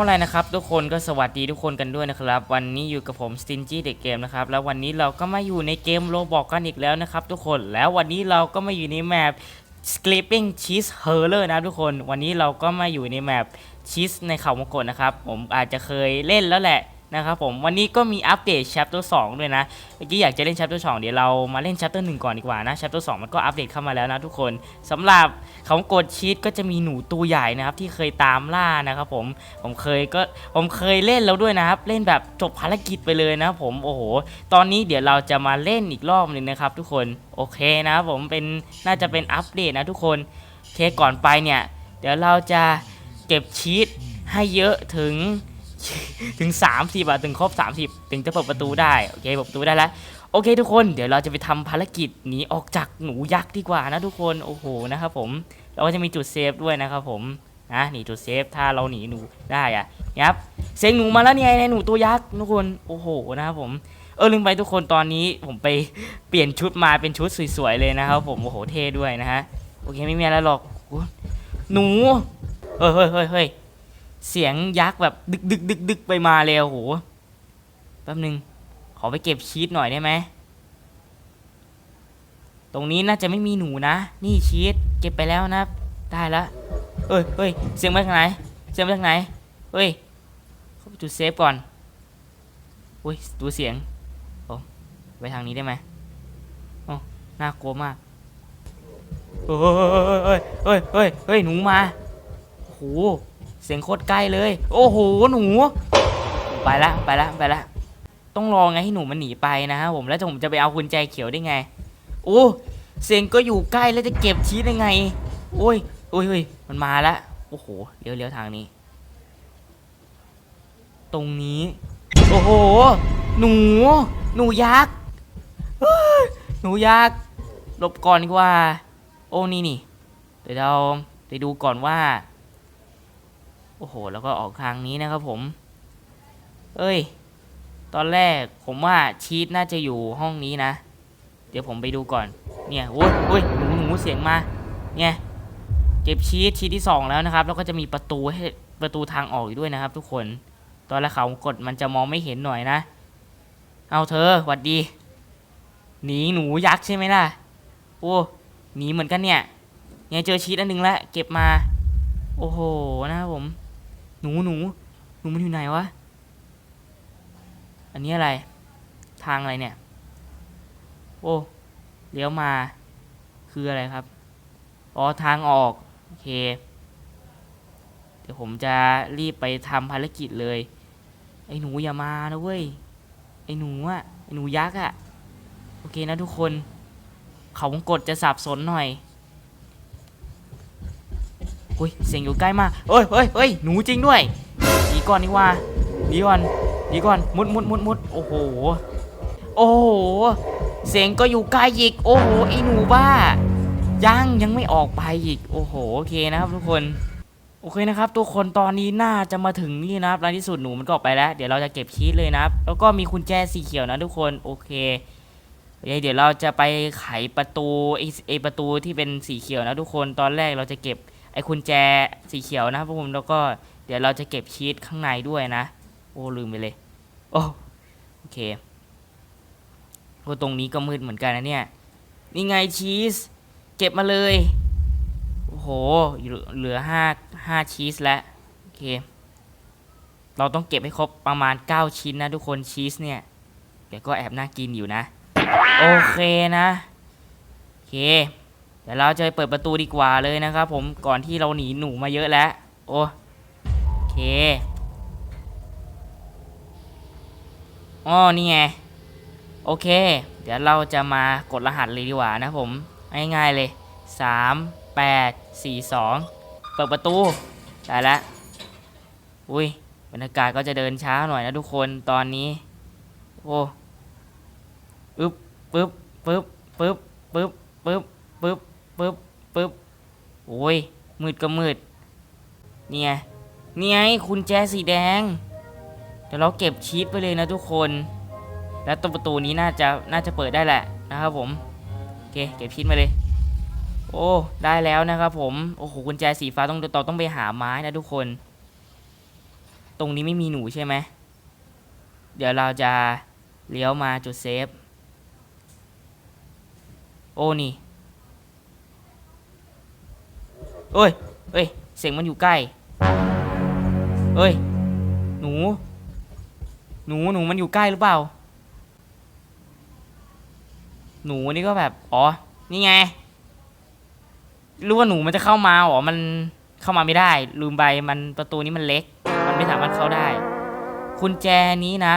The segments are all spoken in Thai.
อะไรนะครับทุกคนก็สวัสดีทุกคนกันด้วยนะครับ วันนี้อยู่กับผมสตินจี้เด็กเกมนะครับแล้ววันนี้เราก็มาอยู่ในเกมโลบอกกันอีกแล้วนะครับทุกคนแล้ววันนี้เราก็มาอยู่ในแมป Sleeping Cheese h u r l e r นะทุกคนวันนี้เราก็มาอยู่ในแมป Cheese ในเขามงกตนะครับผมอาจจะเคยเล่นแล้วแหละ นะครับผมวันนี้ก็มีอัปเดต Chapter 2 ด้วยนะเมื่อกี้อยากจะเล่น Chapter 2 เดี๋ยวเรามาเล่น Chapter 1 ก่อนดีกว่านะ Chapter 2 มันก็อัปเดตเข้ามาแล้วนะทุกคนสำหรับเขากดชีสก็จะมีหนูตัวใหญ่นะครับที่เคยตามล่านะครับผมผมเคยก็ผมเคยเล่นแล้วด้วยนะครับเล่นแบบจบภารกิจไปเลยนะผมโอ้โหตอนนี้เดี๋ยวเราจะมาเล่นอีกรอบหนึ่งนะครับทุกคนโอเคนะครับผมเป็นน่าจะเป็นอัปเดตนะทุกคนโอเคก่อนไปเนี่ยเดี๋ยวเราจะเก็บชีสให้เยอะถึง ถึง 30อะถึงครบ 30 ถึงจะเปิดประตูได้ โอเคเปิดประตูได้แล้ว โอเคทุกคนเดี๋ยวเราจะไปทำภารกิจหนีออกจากหนูยักษ์ดีกว่านะทุกคนโอ้โหนะครับผม เราก็จะมีจุดเซฟด้วยนะครับผมนะหนีจุดเซฟถ้าเราหนีหนูได้อะนะครับเสียงหนูมาแล้วเนี่ยในหนูตัวยักษ์ทุกคนโอ้โหนะครับผมเออลืมไปทุกคนตอนนี้ผมไปเปลี่ยนชุดมาเป็นชุดสวยๆเลยนะครับผมโอ้โหเท่ด้วยนะฮะโอเคไม่มีอะไรหรอกหนูเฮ้ยเฮ้ยเฮ้ย เสียงยักษ์แบบดึกดึกดึกดึกไปมาเลยโอ้โหแป๊บนึง ขอไปเก็บชีสหน่อยได้ไหม ตรงนี้น่าจะไม่มีหนูนะ นี่ชีสเก็บไปแล้วนะ ได้แล้วเอ้ยเฮ้ยเสียงมาจากไหน เสียงมาจากไหนเฮ้ยเข้าไปจุดเซฟก่อนอุ้ยดูเสียงโอ้ไปทางนี้ได้ไหมโอ้น่ากลัวมากเฮ้ยเฮ้ยเฮ้ยเฮ้ยเฮ้ยหนูมาโอ้โห เสียงโคตรใกล้เลย โอ้โหหนู ไปละไปละไปละต้องรอไงให้หนูมันหนีไปนะครับผมแล้วผมจะไปเอากุญแจเขียวได้ไงโอ้เสียงก็อยู่ใกล้แล้วจะเก็บชีสได้ไง โอ้ยโอ้ยเฮ้ยมันมาละโอ้โหเลี้ยวเลี้ยวทางนี้ ตรงนี้ โอ้โห หนู หนูยักษ์หนูยักษ์หลบก่อนดีกว่า โอ้นี่นี่เดี๋ยวเราไปดูก่อนว่า โอ้โห แล้วก็ออกทางนี้นะครับผม เอ้ย ตอนแรกผมว่าชีตน่าจะอยู่ห้องนี้นะ เดี๋ยวผมไปดูก่อน เนี่ยโอ้ยโอ้ยหนูหนูเสียงมา เนี่ยเก็บชีตชีตที่สองแล้วนะครับ แล้วก็จะมีประตูให้ประตูทางออกอยู่ด้วยนะครับ ทุกคน ตอนแรกเขากดมันจะมองไม่เห็นหน่อยนะ เอาเธอหวัดดี หนีหนูยักษ์ใช่ไหมล่ะ โอ้หนีเหมือนกันเนี่ยเนี่ยเจอชีตอันหนึ่งแล้วเก็บมา โอ้โห นะครับผม หนูหนูหนูมันอยู่ไหนวะ อันนี้อะไร ทางอะไรเนี่ย โอ้เลี้ยวมา คืออะไรครับ อ๋อทางออก โอเค เดี๋ยวผมจะรีบไปทำภารกิจเลย ไอ้หนูอย่ามานะเว้ย ไอ้หนูอะไอ้หนูยักษ์อะโอเคนะทุกคน เขาวงกดจะสับสนหน่อย อุ้ยเสียงอยู่ใกล้มากเอ้ยเฮ้ยเฮ้ยหนูจริงด้วยหนีก่อนดีกว่าหนีก่อนหนีก่อนมุดมุดมุดมุดโอ้โหโอ้โหเสียงก็อยู่ใกล้อีกโอ้โหไอหนูบ้ายังยังไม่ออกไปอีกโอ้โหโอเคนะครับทุกคนโอเคนะครับทุกคนตอนนี้น่าจะมาถึงนี่นะครับในที่สุดหนูมันก็ออกไปแล้ว เดี๋ยวเราจะเก็บชีสเลยนะครับ แล้วก็มีกุญแจสีเขียวนะทุกคนโอเคเดี๋ยวเราจะไปไขประตูไอไอประตูที่เป็นสีเขียวนะทุกคนตอนแรกเราจะเก็บ ไอ้กุญแจสีเขียวนะครับผมแล้วก็เดี๋ยวเราจะเก็บชีสข้างในด้วยนะ โอ้ลืมไปเลย โอ้โอเคโอ้ตรงนี้ก็มืดเหมือนกันนะเนี่ยนี่ไงชีสเก็บมาเลยโอ้โหเหลือเหลือห้าห้าชีสแล้วโอเค เราต้องเก็บให้ครบประมาณ 9 ชิ้นนะทุกคนชีสเนี่ยเดี๋ยวก็แอบน่ากินอยู่นะ โอเคนะโอเค เดี๋ยวเราจะไปเปิดประตูดีกว่าเลยนะครับผมก่อนที่เราหนีหนูมาเยอะแล้ว โอโอเคอ๋อนี่ไง โอเค เดี๋ยวเราจะมากดรหัสเลยดีกว่านะผม ง่ายๆเลย 3 8 4 2 เปิดประตู ได้แล้ว อุ้ยบรรยากาศก็จะเดินช้าหน่อยนะทุกคนตอนนี้ โอ้อึ๊บปึ๊บปึ๊บปึ๊บปึ๊บปึ๊บปึ๊บ ปึ๊บปึ๊บโอ้ยมืดก็มืด เนี่ยเนี่ยคุณแจสีแดง เดี๋ยวเราเก็บชีสไปเลยนะทุกคน แล้วตัวประตูนี้น่าจะน่าจะเปิดได้แหละนะครับผมโอเคเก็บชีสมาเลย โอ้ได้แล้วนะครับผมโอ้โหกุญแจสีฟ้าต้องเราต้องไปหาไม้นะทุกคน ตรงนี้ไม่มีหนูใช่ไหมเดี๋ยวเราจะเลี้ยวมาจุดเซฟ โอ้นี่ เอ้ยเอ้ย เสียงมันอยู่ใกล้ เอ้ย หนู หนู หนูมันอยู่ใกล้หรือเปล่า หนูนี่ก็แบบ อ๋อ นี่ไง รู้ว่าหนูมันจะเข้ามาอ๋อ มันเข้ามาไม่ได้ ลืมไป มันประตูนี้มันเล็ก มันไม่สามารถเข้าได้ กุญแจนี้นะ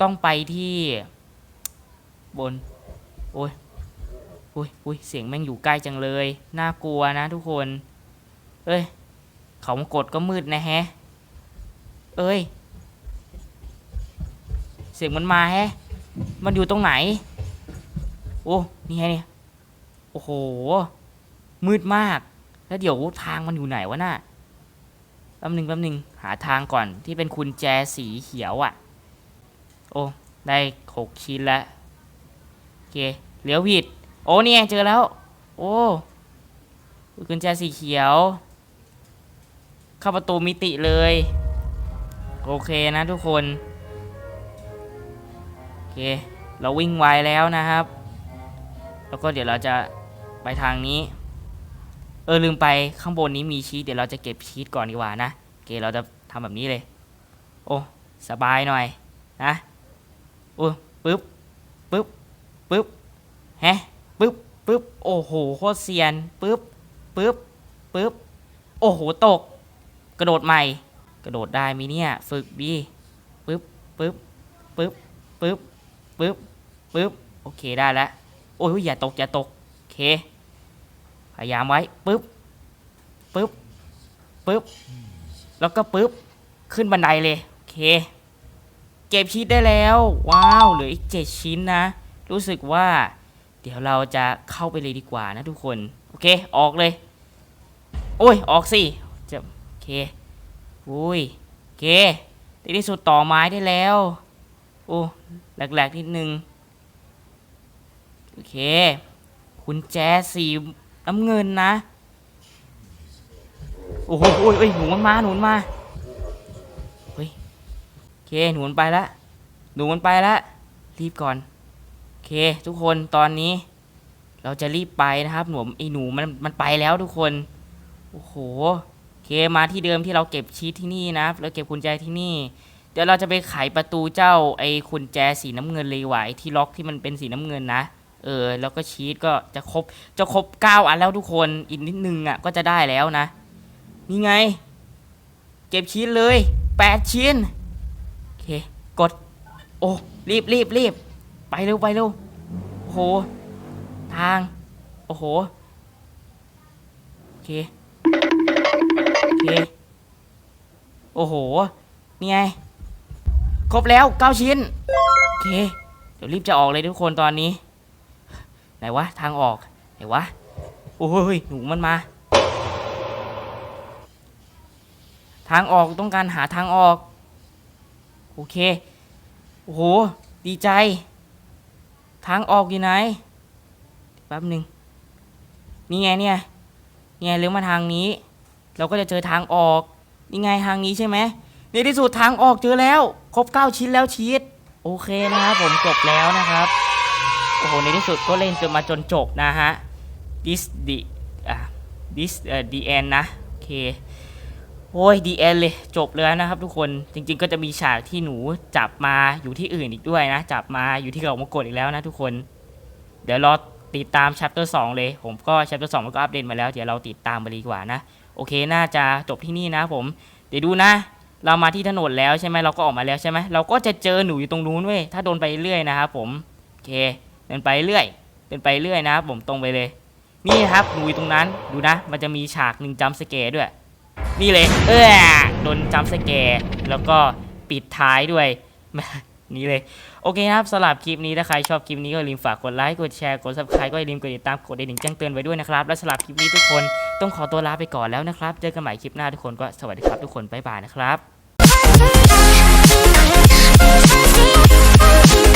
ต้องไปที่ บน โอ้ยโอ้ยโอ้ยเสียงแม่งอยู่ใกล้จังเลย น่ากลัวนะทุกคน เอ้ย เขามกดก็มืดนะแฮะ เอ้ย เสียงมันมาแฮะ มันอยู่ตรงไหน โอ้ นี่ไงเนี่ย โอ้โห มืดมาก แล้วเดี๋ยวทางมันอยู่ไหนวะน่ะแป๊บหนึ่งแป๊บหนึ่งหาทางก่อนที่เป็นกุญแจสีเขียวอะ่ะ โอ้ ได้หกชิ้นแล้วโอเคเหลี้ยวผิดโอ้นี่ไงเจอแล้ว โอ้กุญแจสีเขียว เข้าประตูมิติเลย โอเคนะทุกคน โอเค เราวิ่งไวแล้วนะครับ แล้วก็เดี๋ยวเราจะไปทางนี้ เออลืมไปข้างบนนี้มีชีตเดี๋ยวเราจะเก็บชีตก่อนดีกว่านะโอเคเราจะทำแบบนี้เลย โอ้สบายหน่อยนะโอ้ปึ๊บปึ๊บปึ๊บแฮะปึ๊บปึ๊บโอ้โหโคตรเซียนปึ๊บปึ๊บปึ๊บโอ้โหตก กระโดดใหม่ กระโดดได้มีเนี่ยฝึกดีปึ๊บปึ๊บปึ๊บปึ๊บปึ๊บปึ๊บโอเคได้แล้วโอ้ยอย่าตกอย่าตกโอเคพยายามไว้ปึ๊บปึ๊บปึ๊บแล้วก็ปึ๊บขึ้นบันไดเลยโอเค เก็บชิ้นได้แล้ว ว้าวเหลืออีกเจ็ดชิ้นนะ รู้สึกว่า เดี๋ยวเราจะเข้าไปเลยดีกว่านะทุกคน โอเคออกเลย โอ้ยออกสิ อเคอุ้ยเคในที่สุดต่อไม้ได้แล้ว โอ้แหลกๆนิดนึง โอเค คุณแจสีน้ำเงินนะ โอ้โหโอ้ยเอ้ยหนูมันมา หนูมันมา เฮ้ยโอเค หนูมันไปละ หนูมันไปละ รีบก่อน โอเค ทุกคน ตอนนี้ เราจะรีบไปนะครับ หนูไอหนูมันมันไปแล้วทุกคน โอ้โห เคมาที่เดิมที่เราเก็บชีทที่นี่นะเราเก็บกุญแจที่นี่ เดี๋ยวเราจะไปไขประตูเจ้าไอ้กุญแจสีน้ำเงินเลยไหวะไอ้ที่ล็อกที่มันเป็นสีน้ำเงินนะเออแล้วก็ชีตก็จะครบจะครบเก้าอันแล้วทุกคนอีกนิดนึงอะก็จะได้แล้วนะ นี่ไง เก็บชิ้นเลยแปดชิ้นโอเคกด โอ้รีบรีบรีบไปเร็วไปเร็วโอ้โหทาง โอ้โหโอเค เคโอ้โห นี่ไง ครบแล้วเก้าชิ้น โอเค เดี๋ยวรีบจะออกเลยทุกคนตอนนี้ ไหนวะ ทางออก ไหนวะ โอ้ยหนูมันมา ทางออกต้องการหาทางออก โอเค โอ้โห ดีใจ ทางออกอยู่ไหน แป๊บหนึ่งนี่ไงเนี่ยนี่ไงเลี้ยวมาทางนี้ เราก็จะเจอทางออกนี่ไงทางนี้ใช่ไหมในที่สุดทางออกเจอแล้ว ครบ 9 ชิ้นแล้วชีตโอเคนะครับผมจบแล้วนะครับโอ้โหในที่สุดก็เล่นจนมาจนจบนะฮะ this the อะ this เอ่อ the end นะโอเคโอ้ย the end เลยจบเลยนะครับทุกคนจริงๆ ก็จะมีฉากที่หนูจับมาอยู่ที่อื่นอีกด้วยนะ จับมาอยู่ที่เขามากดอีกแล้วนะทุกคน เดี๋ยวรอติดตาม chapter 2เลย ผมก็ chapter 2มันก็อัปเดตมาแล้ว เดี๋ยวเราติดตามไปดีกว่านะ โอเคน่าจะจบที่นี่นะผม เดี๋ยวดูนะ เรามาที่ถนนแล้วใช่ไหมเราก็ออกมาแล้วใช่ไหมเราก็จะเจอหนูอยู่ตรงนู้นเว้ยถ้าโดนไปเรื่อยนะครับผมโอเคเดินไปเรื่อยเดินไปเรื่อยนะครับผมตรงไปเลย นี่ครับหนูอยู่ตรงนั้นดูนะ มันจะมีฉากหนึ่งจัมป์สแกร์ด้วย นี่เลย เออโดนจัมป์สแกร์แล้วก็ปิดท้ายด้วยนี่เลยโอเคครับสำหรับคลิปนี้ถ้าใครชอบคลิปนี้ก็ลืมฝากกดไลค์กดแชร์กด subscribe ก็อย่าลืมกดติดตามกดกระดิ่งแจ้งเตือนไว้ด้วยนะครับและสำหรับคลิปนี้ทุกคน ต้องขอตัวลาไปก่อนแล้วนะครับ เจอกันใหม่คลิปหน้าทุกคนก็สวัสดีครับทุกคนบ๊ายบายนะครับ Thank you.